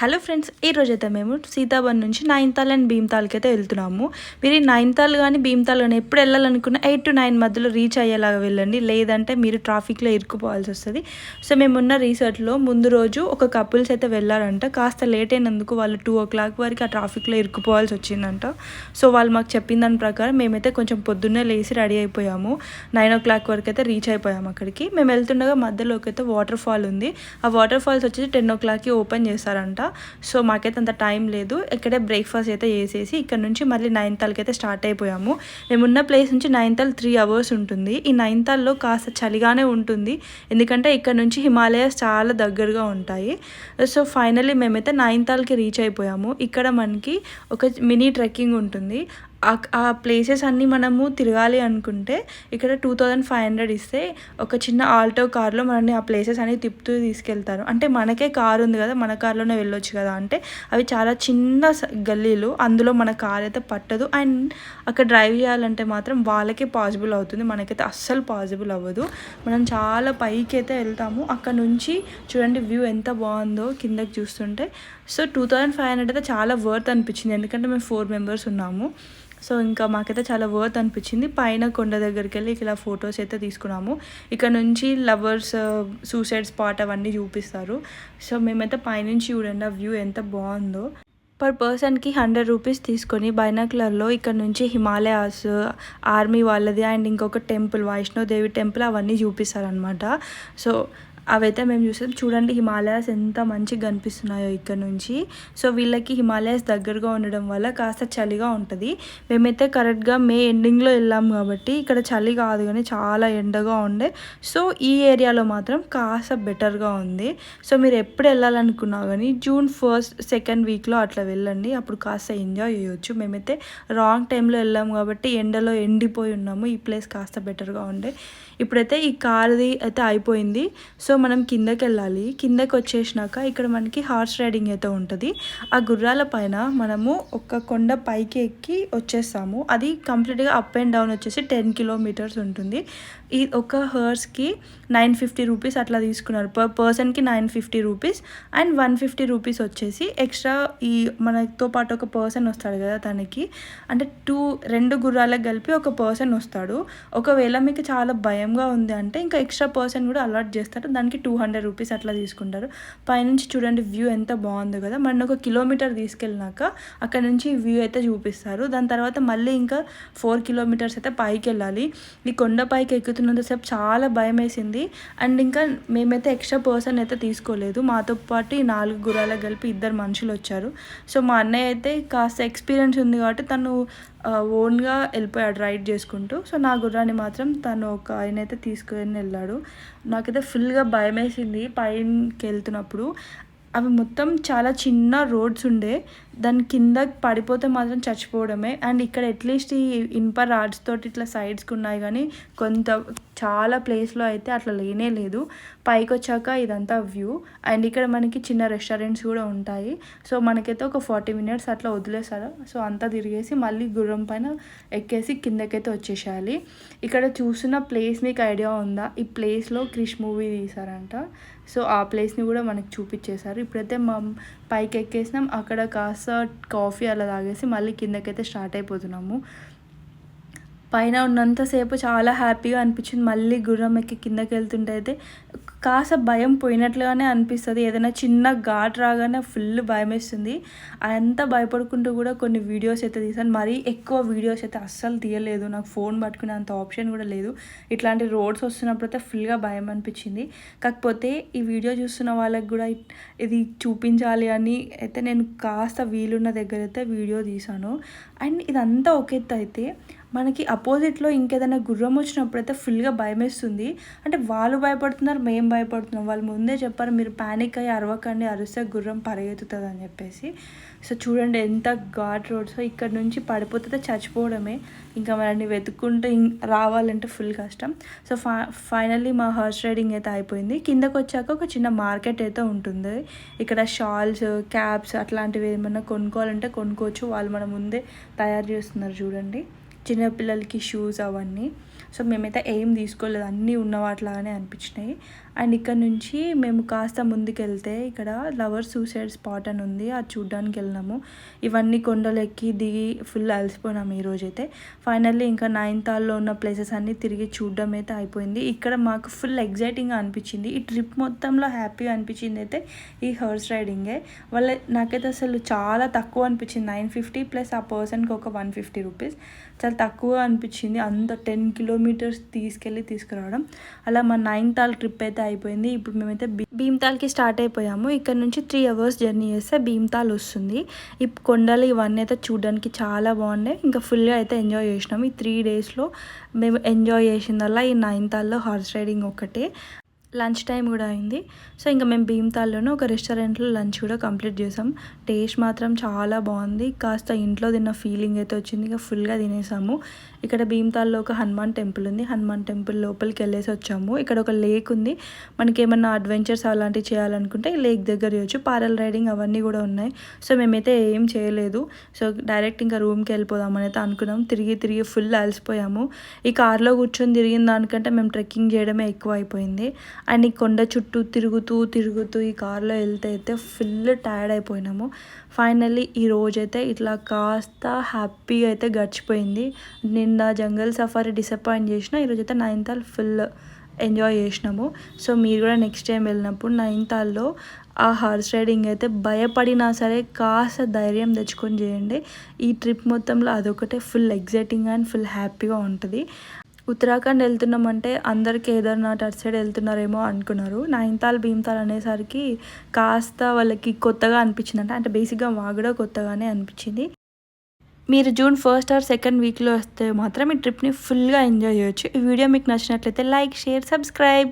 Hello friends ఈరోజు రోజు అయితే మేము సీతాబాద్ నుంచి నైన్తాల్ అండ్ భీమ్తాల్కి అయితే వెళ్తున్నాము. మీరు ఈ నైన్తాల్ కానీ భీమ్తాల్ కానీ ఎప్పుడు వెళ్ళాలనుకున్న ఎయిట్ టు నైన్ మధ్యలో రీచ్ అయ్యేలాగా వెళ్ళండి. లేదంటే మీరు ట్రాఫిక్లో ఇరుక్కుపోవాల్సి వస్తుంది. సో మేమున్న రీసెర్చ్లో ముందు రోజు ఒక కపుల్స్ అయితే వెళ్ళారంట. కాస్త లేట్ అయినందుకు వాళ్ళు టూ ఓ క్లాక్ వరకు ఆ ట్రాఫిక్లో ఇరుక్కుపోవాల్సి వచ్చిందంట. సో వాళ్ళు మాకు చెప్పిన దాని ప్రకారం మేమైతే కొంచెం పొద్దున్నే లేచి రెడీ అయిపోయాము. నైన్ ఓ క్లాక్ వరకు అయితే రీచ్ అయిపోయాము అక్కడికి. మేము వెళ్తుండగా మధ్యలోకి అయితే వాటర్ ఫాల్ ఉంది. ఆ వాటర్ ఫాల్స్ వచ్చేసి టెన్ ఓ క్లాక్కి ఓపెన్ చేస్తారంట. సో మాకైతే అంత టైం లేదు. ఇక్కడే బ్రేక్ఫాస్ట్ అయితే చేసేసి ఇక్కడ నుంచి మళ్ళీ నైన్తాల్కి అయితే స్టార్ట్ అయిపోయాము. మేమున్న ప్లేస్ నుంచి నైన్తాల్ త్రీ అవర్స్ ఉంటుంది. ఈ నైన్తాల్లో కాస్త చలిగానే ఉంటుంది. ఎందుకంటే ఇక్కడ నుంచి హిమాలయస్ చాలా దగ్గరగా ఉంటాయి. సో ఫైనల్లీ మేమైతే నైన్తాల్కి రీచ్ అయిపోయాము. ఇక్కడ మనకి ఒక మినీ ట్రెక్కింగ్ ఉంటుంది. ఆ- ప్లేసెస్ అన్నీ మనము తిరగాలి అనుకుంటే ఇక్కడ టూ థౌజండ్ ఫైవ్ హండ్రెడ్ ఇస్తే ఒక చిన్న ఆల్టో కార్లో మనల్ని ఆ ప్లేసెస్ అన్ని తిప్పుతూ తీసుకెళ్తారు. అంటే మనకే కార్ ఉంది కదా మన కార్లోనే వెళ్ళొచ్చు కదా. అంటే అవి చాలా చిన్న స- గల్లీలు అందులో మన కార్ అయితే పట్టదు. అండ్ అక్కడ డ్రైవ్ చేయాలంటే మాత్రం వాళ్ళకే పాసిబుల్ అవుతుంది. మనకైతే అస్సలు పాసిబుల్ అవ్వదు. మనం చాలా పైకి అయితే వెళ్తాము. అక్కడ నుంచి చూడండి వ్యూ ఎంత బాగుందో కిందకి చూస్తుంటే. So two thousand five hundred అయితే చాలా వర్త్ అనిపించింది. ఎందుకంటే మేము ఫోర్ మెంబర్స్ ఉన్నాము. సో ఇంకా మాకైతే చాలా వర్త్ అనిపించింది. పైన కొండ దగ్గరికి వెళ్ళి ఇలా ఫొటోస్ అయితే తీసుకున్నాము. ఇక్కడ నుంచి లవర్స్ సూసైడ్ స్పాట్ అవన్నీ చూపిస్తారు. సో మేమైతే పైనుంచి చూడండి ఆ వ్యూ ఎంత బాగుందో. పర్ పర్సన్కి హండ్రెడ్ రూపీస్ తీసుకొని బైనాకులర్లో ఇక్కడ నుంచి హిమాలయాస్ ఆర్మీ వాళ్ళది అండ్ ఇంకొక టెంపుల్ వైష్ణోదేవి టెంపుల్ అవన్నీ చూపిస్తారనమాట సో అవైతే మేము చూసాం చూడండి హిమాలయాస్ ఎంత మంచిగా కనిపిస్తున్నాయో ఇక్కడ నుంచి. సో వీళ్ళకి హిమాలయాస్ దగ్గరగా ఉండడం వల్ల కాస్త చలిగా ఉంటుంది. మేమైతే కరెక్ట్గా మే ఎండింగ్లో వెళ్ళాం కాబట్టి ఇక్కడ చలి కాదు కానీ చాలా ఎండగా ఉండే. సో ఈ ఏరియాలో మాత్రం కాస్త బెటర్గా ఉంది. సో మీరు ఎప్పుడు వెళ్ళాలనుకున్నా కానీ జూన్ ఫస్ట్ సెకండ్ వీక్లో అట్లా వెళ్ళండి. అప్పుడు కాస్త ఎంజాయ్ చేయొచ్చు. మేమైతే రాంగ్ టైంలో వెళ్ళాము కాబట్టి ఎండలో ఎండిపోయి ఉన్నాము. ఈ ప్లేస్ కాస్త బెటర్గా ఉండే. ఇప్పుడైతే ఈ కార్ది అయితే అయిపోయింది. సో మనం కిందకి వెళ్ళాలి కిందకి వచ్చేసినాక ఇక్కడ మనకి హార్స్ రైడింగ్ అయితే ఉంటుంది. ఆ గుర్రాల పైన మనము ఒక కొండ పైకి ఎక్కి వచ్చేస్తాము. అది కంప్లీట్గా అప్ అండ్ డౌన్ వచ్చేసి టెన్ కిలోమీటర్స్ ఉంటుంది. ఈ ఒక హర్స్కి నైన్ ఫిఫ్టీ రూపీస్ అట్లా తీసుకున్నారు. పర్ పర్సన్కి nine fifty rupees and one fifty rupees వచ్చేసి ఎక్స్ట్రా ఈ మనతో పాటు ఒక పర్సన్ వస్తాడు కదా తనకి. అంటే టూ రెండు గుర్రాలకు కలిపి ఒక పర్సన్ వస్తాడు. ఒకవేళ మీకు చాలా భయం భయంగా ఉంది అంటే ఇంకా ఎక్స్ట్రా పర్సన్ కూడా అలాట్ చేస్తారు. దానికి టూ హండ్రెడ్ రూపీస్ అట్లా తీసుకుంటారు. పైనుంచి చూడండి వ్యూ ఎంత బాగుందో కదా. మన ఒక కిలోమీటర్ తీసుకెళ్ళినాక అక్కడ నుంచి వ్యూ అయితే చూపిస్తారు. దాని తర్వాత మళ్ళీ ఇంకా ఫోర్ కిలోమీటర్స్ అయితే పైకి వెళ్ళాలి. ఈ కొండ పైకి ఎక్కుతున్నంతసేపు చాలా భయం వేసింది. అండ్ ఇంకా మేమైతే ఎక్స్ట్రా పర్సన్ అయితే తీసుకోలేదు. మాతో పాటు ఈ నాలుగు గుర్రాలకు కలిపి ఇద్దరు మనుషులు వచ్చారు. సో మా అన్నయ్య అయితే కాస్త ఎక్స్పీరియన్స్ ఉంది కాబట్టి తను ఓన్గా వెళ్ళిపోయాడు రైడ్ చేసుకుంటూ. సో నా గుర్రాన్ని మాత్రం తను ఒక ఆయన అయితే తీసుకుని వెళ్ళాడు. నాకైతే ఫుల్గా భయం వేసింది పైకి వెళ్తున్నప్పుడు అవి మొత్తం చాలా చిన్న రోడ్స్ ఉండే. దాని కింద పడిపోతే మాత్రం చచ్చిపోవడమే. అండ్ ఇక్కడ అట్లీస్ట్ ఈ ఇనుప రాడ్స్ తోటి ఇట్లా సైడ్స్కి ఉన్నాయి కానీ కొంత చాలా ప్లేస్లో అయితే అట్లా లేనే లేదు. పైకి వచ్చాక ఇదంతా వ్యూ అండ్ ఇక్కడ మనకి చిన్న రెస్టారెంట్స్ కూడా ఉంటాయి. సో మనకైతే ఒక ఫార్టీ మినిట్స్ అట్లా వదిలేసారు సో అంతా తిరిగేసి మళ్ళీ గుర్రం పైన ఎక్కేసి కిందకైతే వచ్చేసేయాలి. ఇక్కడ చూసిన ప్లేస్ మీకు ఐడియా ఉందా? ఈ ప్లేస్లో క్రిష్ మూవీ తీసారంట సో ఆ ప్లేస్ని కూడా మనకి చూపించేశారు. ఇప్పుడైతే మా పైకి ఎక్కేసినాం అక్కడ కాస్త కాఫీ అలా తాగేసి మళ్ళీ కిందకైతే స్టార్ట్ అయిపోతున్నాము. పైన ఉన్నంతసేపు చాలా హ్యాపీగా అనిపించింది. మళ్ళీ గుర్రం ఎక్కి కిందకి వెళ్తుంటే అయితే కాస్త భయం పోయినట్లుగానే అనిపిస్తుంది. ఏదైనా చిన్న ఘాట్ రాగానే ఫుల్ భయం వేస్తుంది అంతా భయపడుకుంటూ కూడా కొన్ని వీడియోస్ అయితే తీసాను మరీ ఎక్కువ వీడియోస్ అయితే అస్సలు తీయలేదు. నాకు ఫోన్ పట్టుకునే అంత ఆప్షన్ కూడా లేదు. ఇట్లాంటి రోడ్స్ వస్తున్నప్పుడు అయితే ఫుల్గా భయం అనిపించింది. కాకపోతే ఈ వీడియో చూస్తున్న వాళ్ళకి కూడా ఇది చూపించాలి అని అయితే నేను కాస్త వీలున్న దగ్గర అయితే వీడియో తీసాను అండ్ ఇదంతా ఒక ఎత్తు అయితే మనకి అపోజిట్లో ఇంకేదైనా గుర్రం వచ్చినప్పుడు అయితే ఫుల్గా భయం వేస్తుంది అంటే వాళ్ళు భయపడుతున్నారు మేము భయపడుతున్నాం. వాళ్ళు ముందే చెప్పారు మీరు ప్యానిక్ అయ్యి అరవకండి అరిస్తే గుర్రం పరిగెత్తుతుంది అని చెప్పేసి. సో చూడండి ఎంత ఘాట్ రోడ్స్. ఇక్కడ నుంచి పడిపోతే చచ్చిపోవడమే. ఇంకా మనల్ని వెతుక్కుంటూ రావాలంటే ఫుల్ కష్టం. సో ఫై ఫైనల్లీ మా హార్స్ రైడింగ్ అయితే అయిపోయింది. కిందకు వచ్చాక ఒక చిన్న మార్కెట్ అయితే ఉంటుంది. ఇక్కడ షాల్స్ క్యాప్స్ అట్లాంటివి ఏమన్నా కొనుక్కోవాలంటే కొనుక్కోవచ్చు. వాళ్ళు మన ముందే తయారు చేస్తున్నారు చూడండి. చిన్నపిల్లలకి షూస్ అవన్నీ. సో మేమైతే ఏం తీసుకోలేదు అన్నీ ఉన్న వాటిలాగానే అనిపించినాయి. అండ్ ఇక్కడ నుంచి మేము కాస్త ముందుకెళ్తే ఇక్కడ లవర్ సూసైడ్ స్పాట్ అని ఉంది అది చూడ్డానికి వెళ్ళినాము. ఇవన్నీ కొండలు ఎక్కి దిగి ఫుల్ అలసిపోయినాము ఈరోజైతే ఫైనల్లీ ఇంకా నైన్తాల్లో ఉన్న ప్లేసెస్ అన్నీ తిరిగి చూడడం అయితే అయిపోయింది. ఇక్కడ మాకు ఫుల్ ఎగ్జైటింగ్గా అనిపించింది. ఈ ట్రిప్ మొత్తంలో హ్యాపీగా అనిపించింది అయితే ఈ హార్స్ రైడింగే. వాళ్ళ నాకైతే అసలు చాలా తక్కువ అనిపించింది. నైన్ ఫిఫ్టీ ప్లస్ ఆ పర్సన్కి ఒక వన్ ఫిఫ్టీ రూపీస్. చాలా తక్కువ అనిపించింది. అంత టెన్ కిలో కిలోమీటర్స్ తీసుకెళ్ళి తీసుకురావడం. అలా మా నైన్తాల్ ట్రిప్ అయితే అయిపోయింది. ఇప్పుడు మేమైతే భీమ్తాల్కి స్టార్ట్ అయిపోయాము. ఇక్కడ నుంచి త్రీ అవర్స్ జర్నీ చేస్తే భీమ్తాల్ వస్తుంది. ఈ కొండలు ఇవన్నీ అయితే చూడడానికి చాలా బాగున్నాయి. ఇంకా ఫుల్గా అయితే ఎంజాయ్ చేసినాం. ఈ త్రీ డేస్లో మేము ఎంజాయ్ చేసిందల్లా ఈ నైన్తాల్లో హార్స్ రైడింగ్ ఒకటే లంచ్ టైం కూడా అయింది. సో ఇంకా మేము భీమ్తాల్లోనే ఒక రెస్టారెంట్లో లంచ్ కూడా కంప్లీట్ చేసాం. టేస్ట్ మాత్రం చాలా బాగుంది. కాస్త ఇంట్లో తిన్న ఫీలింగ్ అయితే వచ్చింది. ఇక ఫుల్గా తినేసాము. ఇక్కడ భీమ్తాల్లో ఒక హనుమాన్ టెంపుల్ ఉంది. హనుమాన్ టెంపుల్ లోపలికి వెళ్ళేసి వచ్చాము. ఇక్కడ ఒక లేక్ ఉంది. మనకి ఏమన్నా అడ్వెంచర్స్ అలాంటివి చేయాలనుకుంటే లేక్ దగ్గర చేయొచ్చు. పారల్ రైడింగ్ అవన్నీ కూడా ఉన్నాయి. సో మేమైతే ఏం చేయలేదు. సో డైరెక్ట్ ఇంకా రూమ్కి వెళ్ళిపోదామని అయితే అనుకున్నాం. తిరిగి తిరిగి ఫుల్ అలసిపోయాము. ఈ కార్లో కూర్చొని తిరిగిన దానికంటే మేము ట్రెక్కింగ్ చేయడమే ఎక్కువ అయిపోయింది. అండ్ ఈ కొండ చుట్టూ తిరుగుతూ తిరుగుతూ ఈ కార్లో వెళ్తే అయితే ఫుల్ టైర్డ్ అయిపోయినాము. ఫైనల్లీ ఈ రోజైతే ఇట్లా కాస్త హ్యాపీగా అయితే గడిచిపోయింది. నిన్న జంగల్ సఫారీ డిసప్పాయింట్ చేసిన ఈరోజైతే నైన్తాల్ ఫుల్ ఎంజాయ్ చేసినాము. సో మీరు కూడా నెక్స్ట్ టైం వెళ్ళినప్పుడు నైన్తాల్లో ఆ హార్స్ రైడింగ్ అయితే భయపడినా సరే కాస్త ధైర్యం తెచ్చుకొని చేయండి. ఈ ట్రిప్ మొత్తంలో అదొకటే ఫుల్ ఎగ్జైటింగ్ అండ్ ఫుల్ హ్యాపీగా ఉంటుంది. ఉత్తరాఖండ్ వెళ్తున్నామంటే అందరు కేదార్నాథ్ అటు సైడ్ వెళ్తున్నారేమో అనుకున్నారు. నైన్తాల్ భీమ్తాల్ అనేసరికి కాస్త వాళ్ళకి కొత్తగా అనిపించిందంట. అంటే బేసిక్గా మా కూడా కొత్తగానే అనిపించింది. మీరు జూన్ ఫస్ట్ ఆర్ సెకండ్ వీక్లో వస్తే మాత్రం ఈ ట్రిప్ని ఫుల్గా ఎంజాయ్ చేయొచ్చు. ఈ వీడియో మీకు నచ్చినట్లయితే లైక్ షేర్ సబ్స్క్రైబ్.